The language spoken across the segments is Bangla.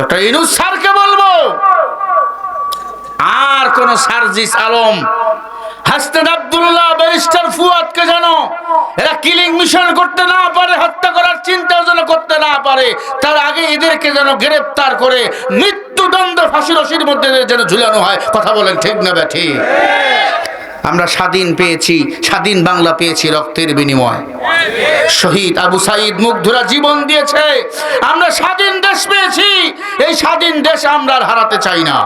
ডক্টর ইনুস স্যারকে বলব। আর কোন সার্জিস আলম হাসনান আব্দুল্লাহ ব্যারিস্টার ফুয়াদকে যেন এরা কিলিং মিশন করতে না পারে, হত্যা করার চিন্তাও যেন করতে না পারে, তার আগে এদেরকে যেন গ্রেফতার করে মৃত্যুদণ্ড ফাঁসি রশির মধ্যে যেন ঝুলানো হয়। কথা বলেন ঠিক না ব্যাঠি? আমরা স্বাধীন পেয়েছি, স্বাধীন বাংলা পেয়েছি রক্তের বিনিময়। শহীদ আবু সাইদ মুগ্ধরা জীবন দিয়েছে, আমরা স্বাধীন দেশ পেয়েছি, এই স্বাধীন দেশ আমরা হারাতে চাই না।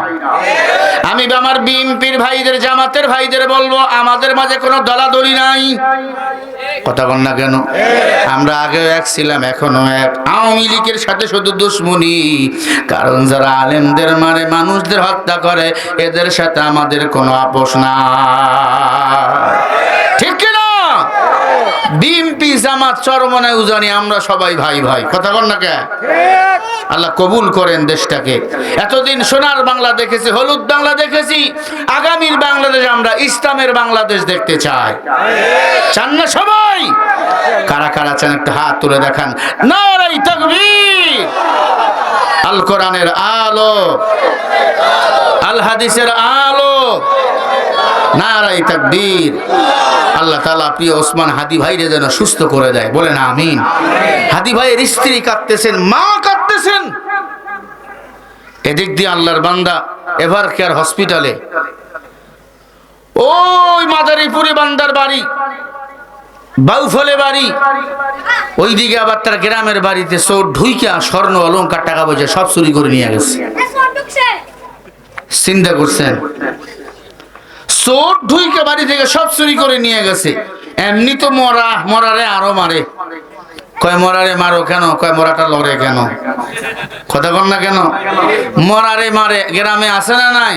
আমি আমার বিএনপির ভাইদের, জামাতের ভাইদের বলব, আমাদের মাঝে কোনো দলাদলি নাই। কথা বল না কেন? আমরা আগেও এক ছিলাম, এখনও এক। আওয়ামী লীগের সাথে শুধু দুশ্মনী। কারণ যারা আলেমদের মারে, মানুষদের হত্যা করে, এদের সাথে আমাদের কোনো আপোষ না ঠিক কিনা? বিএনপি জামাত চরমনায় উজানি, আমরা সবাই ভাই ভাই। কথা বল না কে আল্লাহ কবুল করেন দেশটাকে। এতদিন সোনার বাংলা দেখেছি, হলুদ বাংলা দেখেছি, আগামীর বাংলাদেশ আমরা ইসলামের বাংলাদেশ দেখতে চাই। চান না সবাই? কারা কারা চান একটা হাত তুলে দেখান। নারাই তাকবীর। আল কোরআনের আলো, আল হাদিসের আলো। নারাই তাকবীর। আল্লাহ তালা প্রিয় ওসমান হাদি ভাইরে যেন সুস্থ করে দেয়। বলেন আমিন। হাদি ভাইয়ের স্ত্রী কাঁদতেছেন মা কাঁদতেছেন। এদিক দিয়ে আল্লাহর বান্দা এভার কেয়ার হসপিটালে। ওই মাদারীপুরে বান্দার বাড়ি বাউফলে বাড়ি। ওইদিকে আবার তার গ্রামের বাড়িতে চোর ঢুইকা স্বর্ণ অলঙ্কার টাকা পয়সা সব চুরি করে নিয়ে গেছে। চিন্তা করছেন চোর ঢুইকে বাড়ি থেকে সব চুরি করে নিয়ে গেছে। এমনি তো মরা, মরারে আরও মারে। কয়, মরারে মারো কেন? কয়, মরাটা লড়ে কেন? কথা বল না কেন? মরারে মারে। গ্রামে আছে না নাই?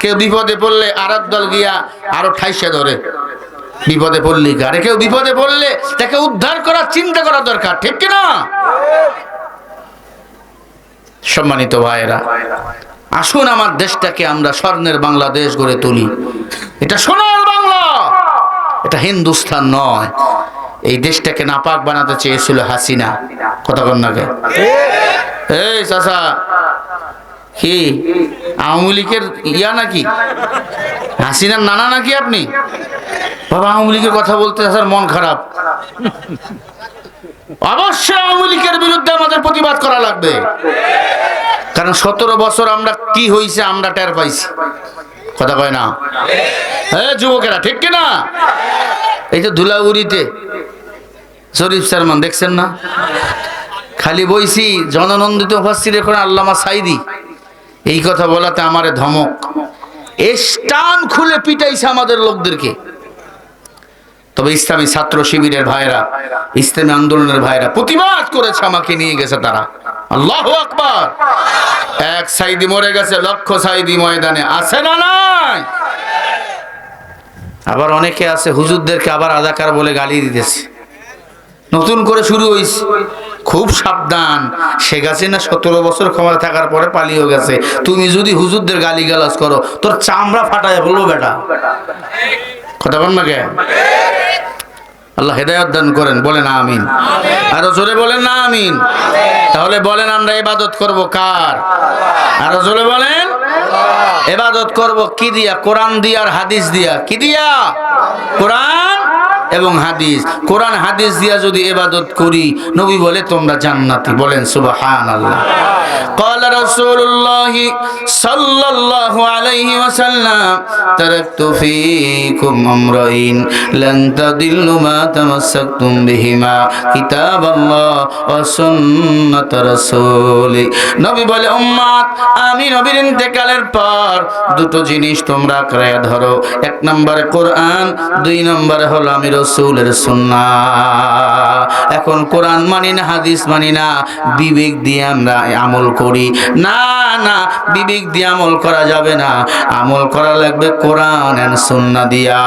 কেউ বিপদে পড়লে আর দল গিয়া আরও ঠাইসে ধরে। বিপদে পড়লি আরে কেউ বিপদে পড়লে তাকে উদ্ধার করার চিন্তা করা দরকার, ঠিক কিনা? সম্মানিত ভাইয়েরা আসুন আমার দেশটাকে আমরা স্বর্ণের বাংলাদেশ গড়ে তুলি। এটা সোনার বাংলা! এটা হিন্দুস্থান নয়। এই দেশটাকে নাপাক বানাতে চেয়েছিল হাসিনা। কথা কন নাকি এই চাচা, কি, আওয়ামী লীগের ইয়া নাকি? হাসিনার নানা নাকি আপনি? বাবা, আওয়ামী লীগের কথা বলতে চাচার মন খারাপ। অবশ্যই আওয়ামী লীগের বিরুদ্ধে আমাদের প্রতিবাদ করা লাগবে। কারণ সতেরো বছর আমরা কি হয়েছে আমরা টের পাইছি। কথা কয় না? হ্যাঁ যুবকেরা, ঠিক কিনা এই যে ধুলাউড়িতে শরীফ সারমান, দেখছেন না? খালি বইছি, জননন্দিত উপস্থিত এখন আল্লামা সাইদি। এই কথা বলাতে আমারে ধমক। স্টান খুলে পিটাইছে আমাদের লোকদেরকে। তবে ইসলামী ছাত্র শিবিরের ভাইরা, ইসলামী আন্দোলনের ভাইরা প্রতিবাদ করেছে আমাকে নিয়ে গেছে তারা। আল্লাহ আকবার। এক সাইদি মরে গেছে, লক্ষ সাইদি ময়দানে। আছে না নাই? আবার অনেকে আছে, হুজুরদেরকে আবার আদাকার বলে গালি দিতেছে। নতুন করে শুরু হয়েছে খুব সাবধান। শেখ হাসিনা সতেরো বছর ক্ষমতা থাকার পরে পালিয়ে গেছে। তুমি যদি হুজুরদের গালি গালাজ করো, তোর চামড়া ফাটায় বলব বেটা। কথা বল না কে? আল্লাহ হেদায়ত দান করেন বলেন আমিন। আরও জোরে বলেন না আমিন। তাহলে বলেন আমরা এবাদত করব কার? আরও জোরে বলেন। এবাদত করব কি দিয়া? কোরআন দিয়া আর হাদিস দিয়া? কি দিয়া? কোরআন এবং হাদিস। কোরআন হাদিস দিয়া যদি এবাদত করি নবী বলে তোমরা জান্নাতি বলেন সুবাহ আল্লাহ رسول الله صلى الله عليه وسلم تركت فيكم أمرين لن تضلوا ما تمسكتم بهما كتاب الله وسنة رسوله নবী বলে উম্মত আমি নবীর ইন্তেকালের পর দুটো জিনিস তোমরা আঁকড়ে ধরো এক নম্বরে কোরআন দুই নম্বরে হলো আমি রসুলের সুন্নাহ এখন কোরআন মানি না হাদিস মানি না বিবেক দিয়ে আমরা আমল করি না না, বিবেক দিয়ে আমল করা যাবে না। আমল করা লাগবে কোরআন এন্ড সুন্না দিয়া।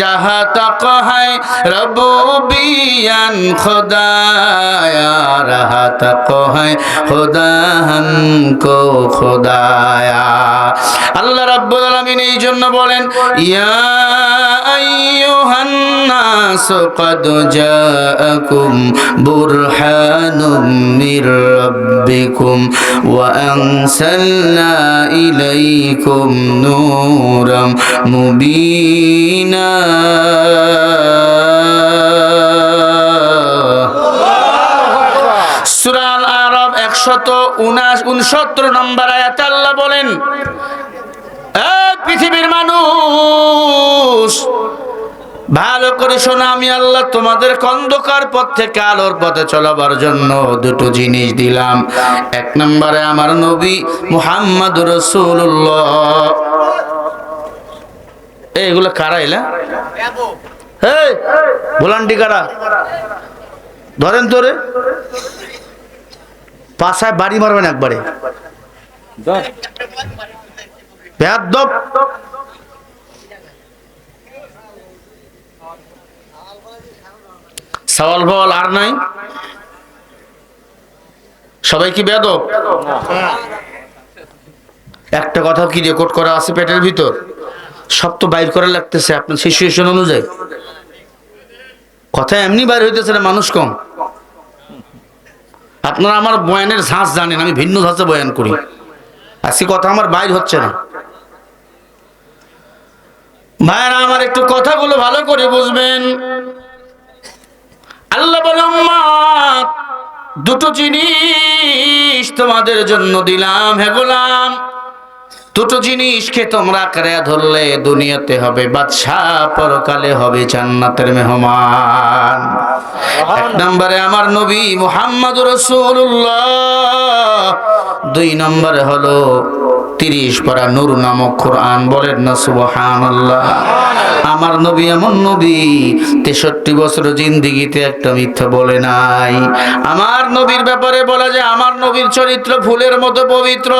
যাহা তক হায় রব বিয়ান খোদায়া রাহা তক হায় খোদা কো খোদায়া। আল্লাহ রব্বুল আলামিন এই জন্য বলেন, ইয়া আইয়ুহান নাস قد جاءكم برهان من رب ربكم وأنزلنا إليكم نورا مبينا সুরাল আরব একশত উনাশ উনসত্তর নম্বর আয়াত আল্লাহ বলেন এ পৃথিবীর মানুষ ভালো করে শোনা আমি আল্লাহ তোমাদের অন্ধকার পথ থেকে আলোর পথে চলাবার জন্য দুটো জিনিস দিলাম। এক নম্বরে আমার নবী মুহাম্মদ রসুল্লাহ এগুলো কারা এলা? এই ভোলান্টি কারা? ধরেন তোরে। পাশায় বাড়ি মারবেন একবারে। বেয়াদ্দব সওয়াল বল আর নাই? সবাই কি বেয়াদব? একটা কথা কি রেকর্ড করা আছে পেটের ভিতর? সব তো বাইর করা লাগতেছে, আপনার সিচুয়েশন অনুযায়ী। কথা এমনি বাইর হইতেছে না, মানুষ কম। আপনারা আমার বয়ানের ঝাঁস জানেন, আমি ভিন্ন ধাঁচে বয়ান করি। আজকে কথা আমার বাইর হচ্ছে না। ভাইরা আমার একটু কথাগুলো ভালো করে বুঝবেন। আল্লাহ বলে উম্মত, দুটো জিনিস তোমাদের জন্য দিলাম হে গোলাম। দুটো জিনিসকে তোমরা করে ধরলে দুনিয়াতে হবে বাদশাহ পরকালে হবে জান্নাতের মেহমান। এক নম্বরে আমার নবী মুহাম্মদ রসুল্লাহ দুই নম্বরে হলো তিরিশ পারা নূর নামক কোরআন। বলেন না সুবহান আমার নবী এমন নবী, তেষট্টি বছর জিন্দিগিতে একটা মিথ্যা বলে নাই। আমার নবীর ব্যাপারে বলা যায়, আমার নবীর চরিত্র ফুলের মতো পবিত্র।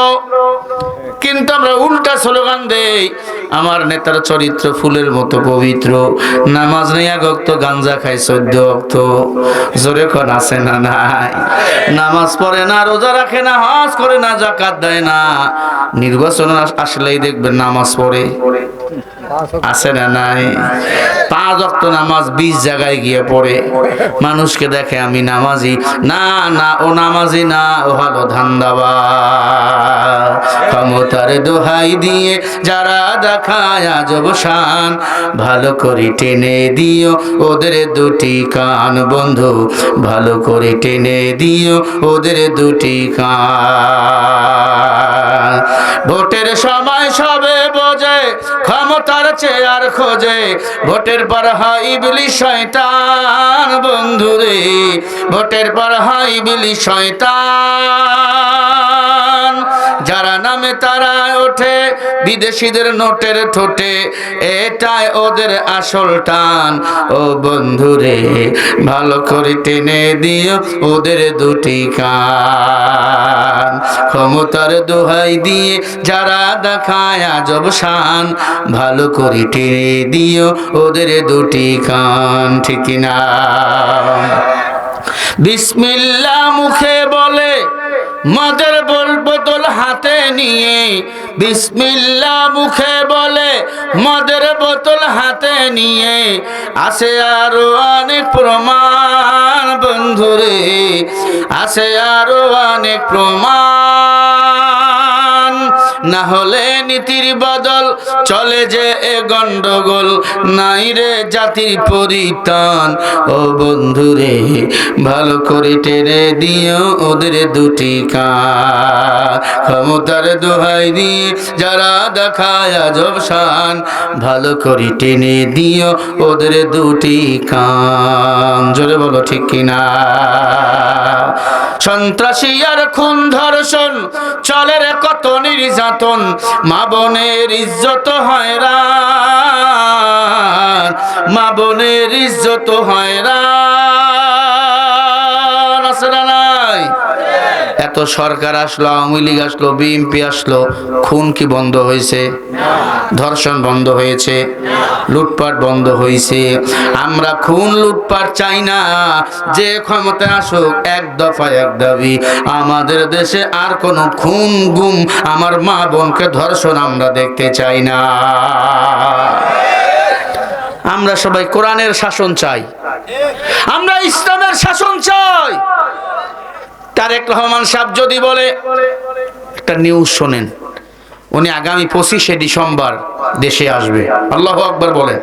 কিন্তু আমরা উল্টা স্লোগান দেই, আমার নেতার চরিত্র ফুলের মতো পবিত্র। নামাজ নেই অক্ত, গাঞ্জা খাই সদ্য অক্ত। জোরে খন আসে না নাই? নামাজ পড়ে না, রোজা রাখে না, হজ করে না জাকাত দেয় না। নির্বাচন আসলেই দেখবেন নামাজ পড়ে। আছে না নাই? পাঁচ অক্ত নামাজ বিশ জায়গায় গিয়ে পড়ে। মানুষকে দেখে আমি নামাজি। না না, ও নামাজি না, ও হলো ধান্দাবা ক্ষমতার দোহাই দিয়ে যারা দেখায় আজব শান, ভালো করে টেনে দিও ওদের দুটি কান বন্ধু। ভালো করে টেনে দিও ওদের দুটি কান। ভোটের সময় সবে বোঝে ক্ষমতার চেয়ার খোঁজে ভোটের পর হয় বিলি শয়তান বন্ধুরে। ভোটের পর হয় বিলি শয়তান। যারা নামে তারা ওঠে, বিদেশিদের নোটের ঠোঁটে, এটাই ওদের আসল টান। ও বন্ধুরে, ভালো করে টেনে দিও ওদের দুটি কান। ক্ষমতার দোহাই দিয়ে যারা দেখায় আজব শান, ভালো করে টেনে দিও ওদের দুটি কান, ঠিক না? বিসমিল্লা মুখে বলে মদের বোতল হাতে নিয়ে বিসমিল্লা মুখে বলে মদের বোতল হাতে নিয়ে আছে আরও অনেক প্রমাণ বন্ধুরে, আসে আরও অনেক প্রমাণ না হলে নীতির বদল চলে যে এ গন্ডগোল। নাই রে জাতির পরিতান ও বন্ধুরে, ভালো করে টেনে দিও ওদের দুটি কান। ক্ষমতার দোহাই দিয়ে যারা দেখায় আজব শান, ভালো করে টেনে দিও ওদের দুটি কান। জোরে বলো ঠিক কিনা? সন্ত্রাসী আর খুন ধর্ষণ, চলে রে কত নির্যাতন, মা বোনের ইজ্জত হয় রান মা বোনের ইজ্জত হয় সরকার আসলো, আওয়ামী লীগ আসলো, বিএনপি আসলো, খুন কি বন্ধ হয়েছে? ধর্ষণ বন্ধ হয়েছে, লুটপাট বন্ধ হয়েছে। আমরা খুন লুটপাট চাই না, যে ক্ষমতায় আসুক, এক দফা এক দাবি। আমাদের দেশে আর কোনো খুন গুম, আমার মা বোনকে ধর্ষণ আমরা দেখতে চাই না। আমরা সবাই কোরআনের শাসন চাই। আমরা ইসলামের শাসন চাই। তারেক রহমান সাহেব যদি বলে, একটা নিউজ শোনেন, উনি আগামী পঁচিশে ডিসেম্বর দেশে আসবে। আল্লাহ আকবর বলেন।